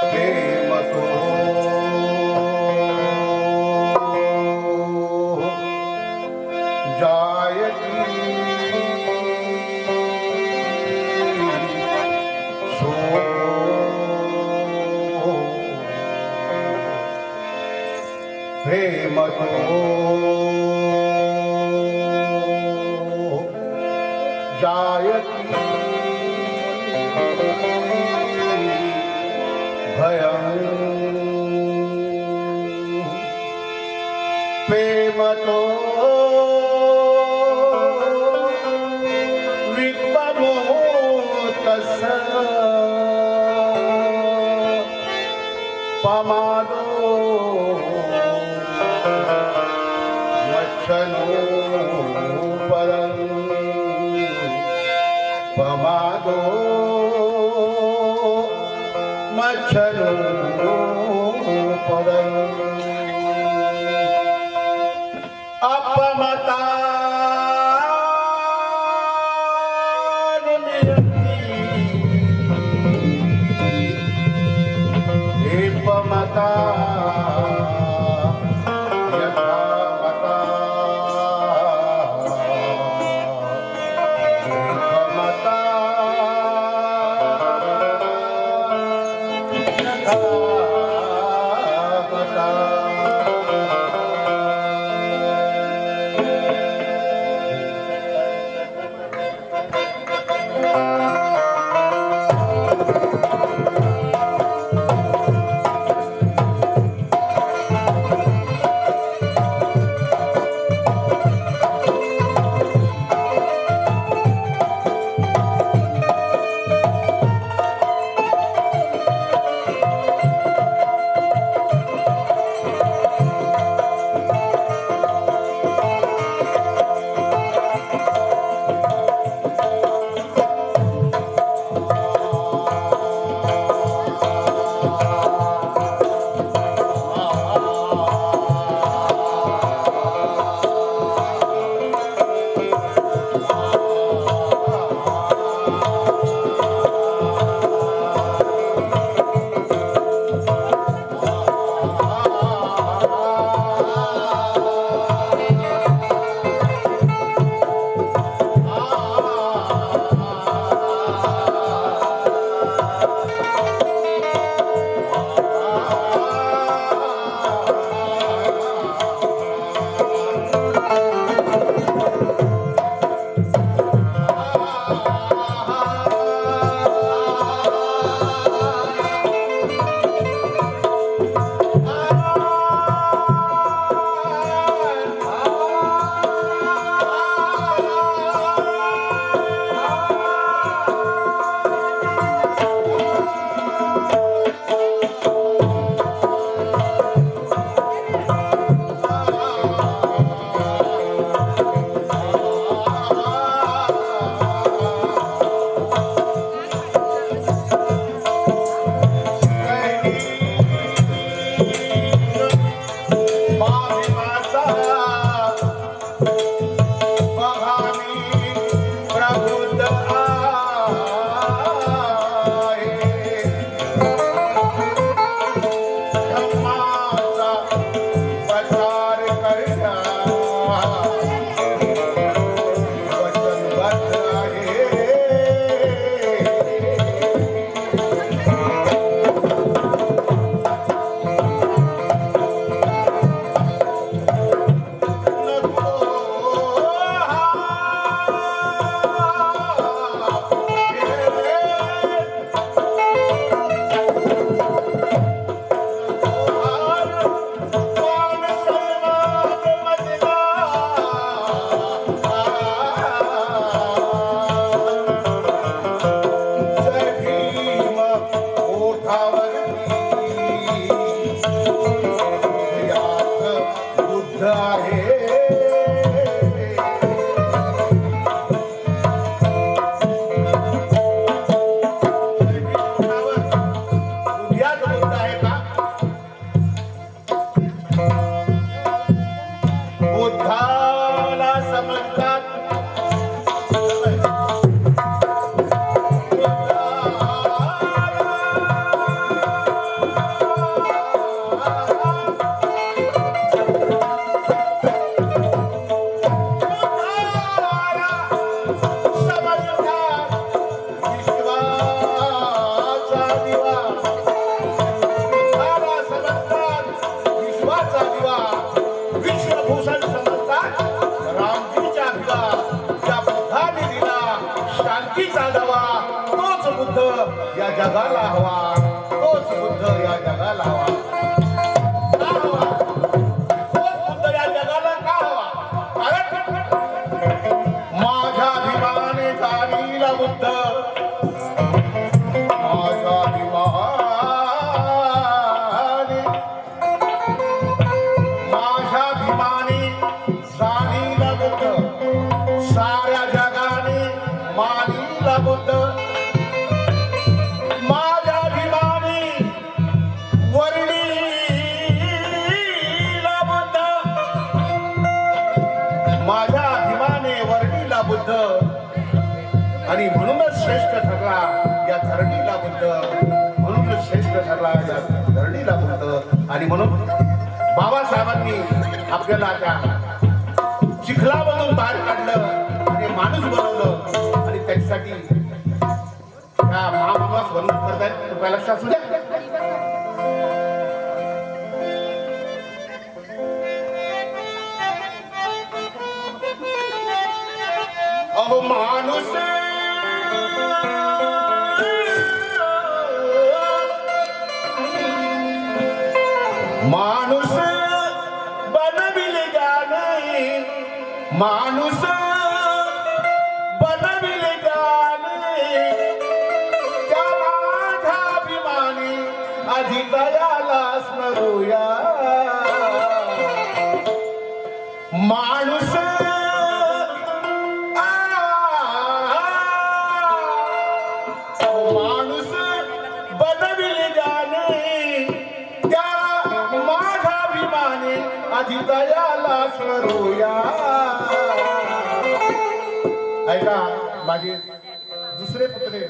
પ્રેમ તો જાય પ્રેમ તો आणि म्हणून बाबासाहेबांनी आपल्याला त्या चिखलामधून बाहेर काढलं आणि माणूस बनवलं आणि त्याच्यासाठी त्या महामानवास बनवून आहेत कृपया लक्षात असू द्या. अहो माणूस स्मरूया माणूस. माणूस बनविले गाणे त्या माझ्या अभिमाने आधी ऐका माझे दुसरे पुत्रे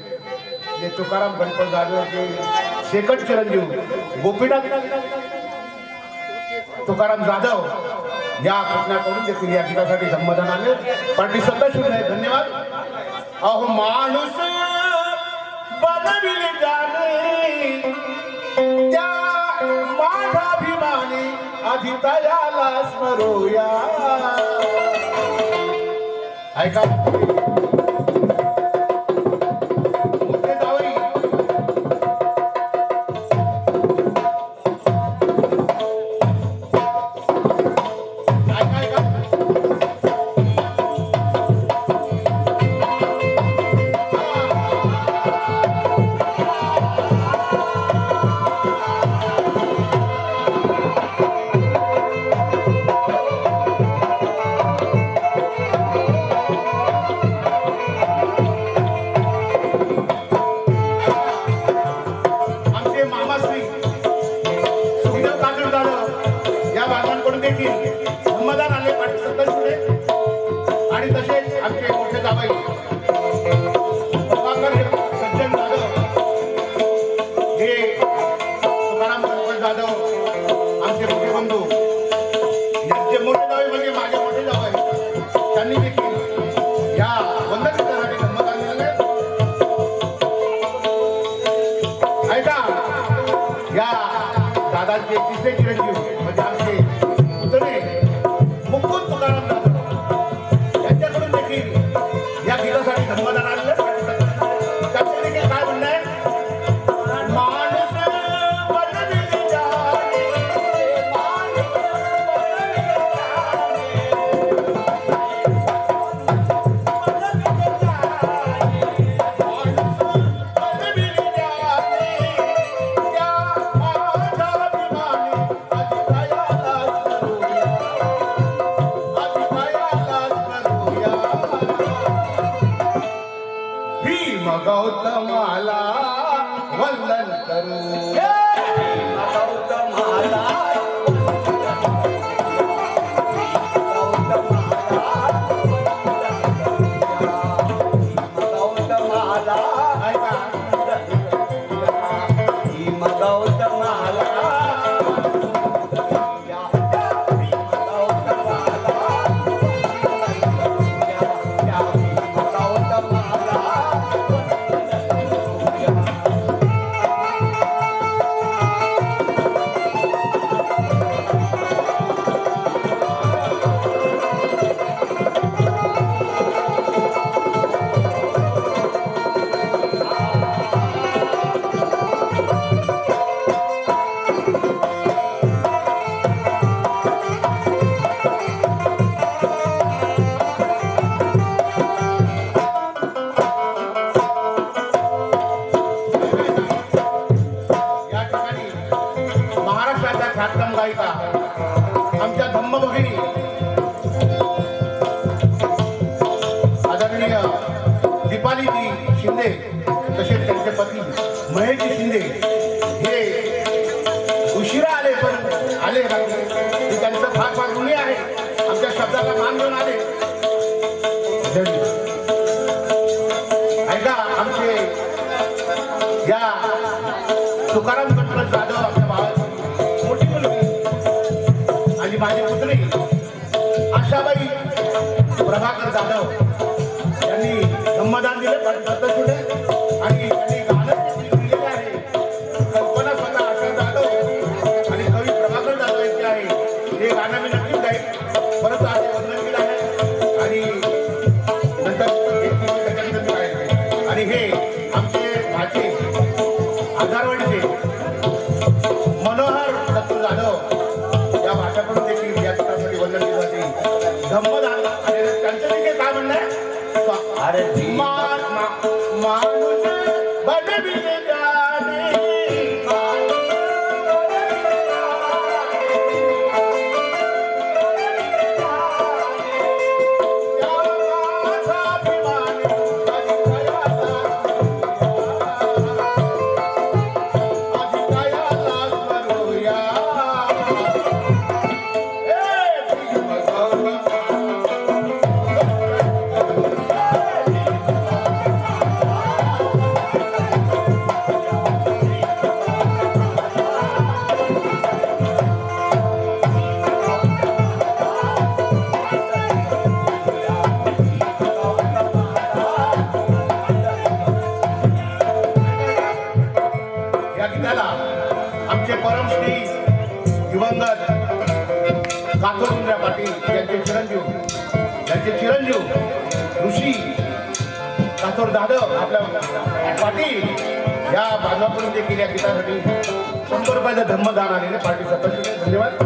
जे तुकाराम गणपत जाधव होते शेकट चिरंजीव गोपीनाथ. तुकाराम जाधव या पुतण्याकडून देखील या गीतासाठी संबोधन आले. पार्टी स्वतः शुद्ध आहे. धन्यवाद. अहो माणूस बनविले जाणे. त्या माझ्या अभिमानी आधी दयाला स्मरूया. ऐका. दादांचे तिसरे चिरंजीव म्हणजे आमचे शंभर धर्मदानाने धर्मदान धन्यवाद.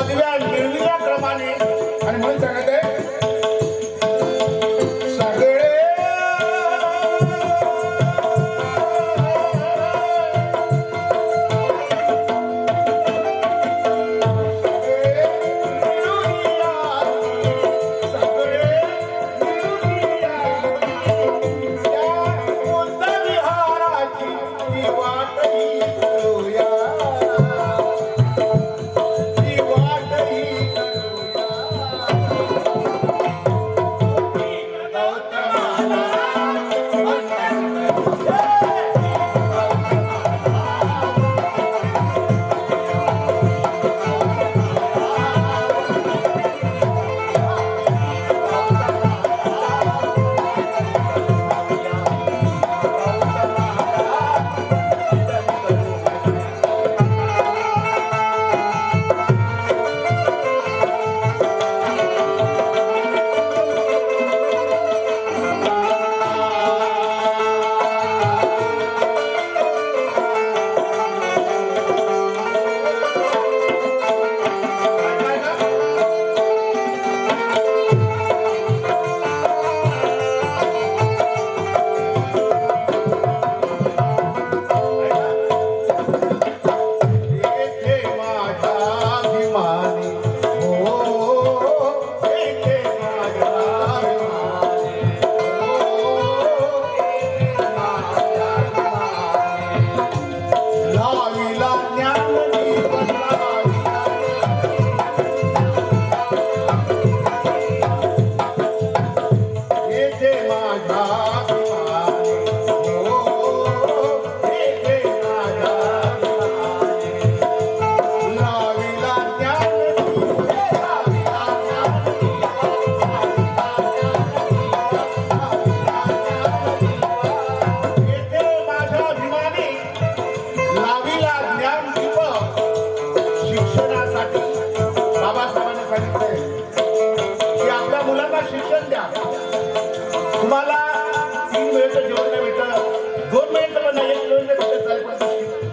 ಮದುವೆ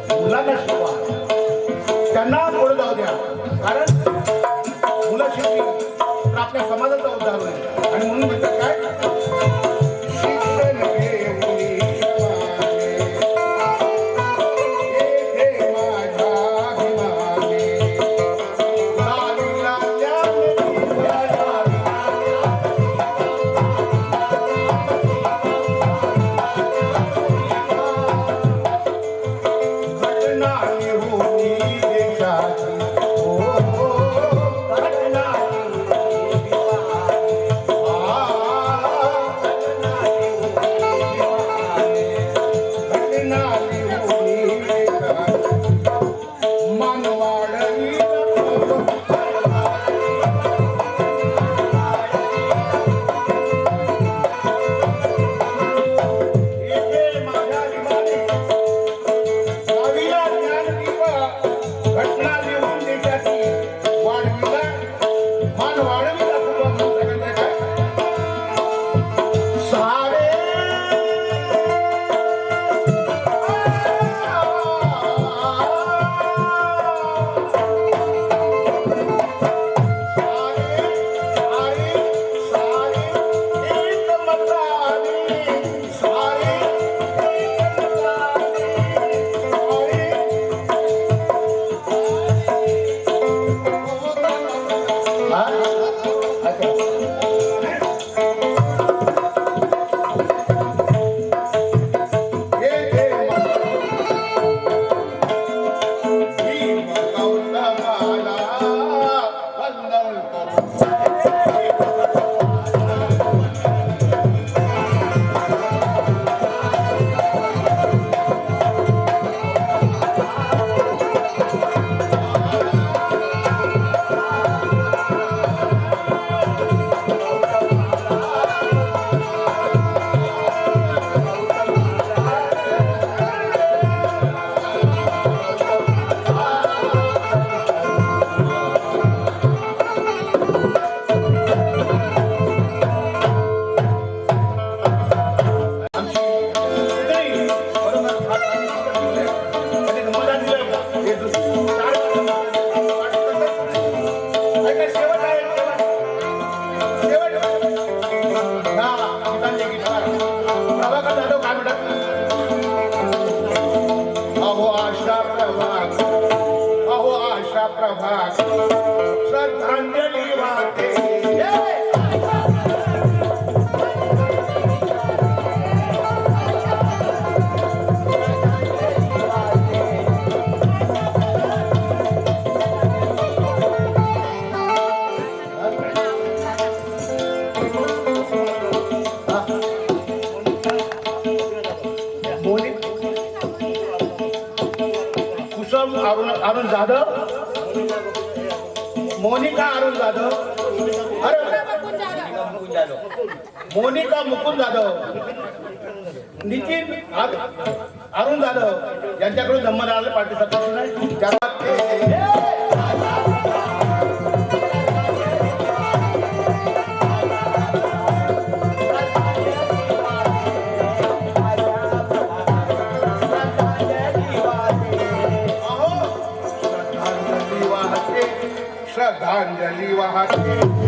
Lama Jehová. Ganamos. विक्रम अरुण अरुण जाधव? मोनिका अरुण जाधव? अरे मोनिका मुकुंद जाधव. नितीन अरुण जाधव. यांच्याकडून जन्मदाराला पार्टिसिपेट सत्ता अंजली वाहते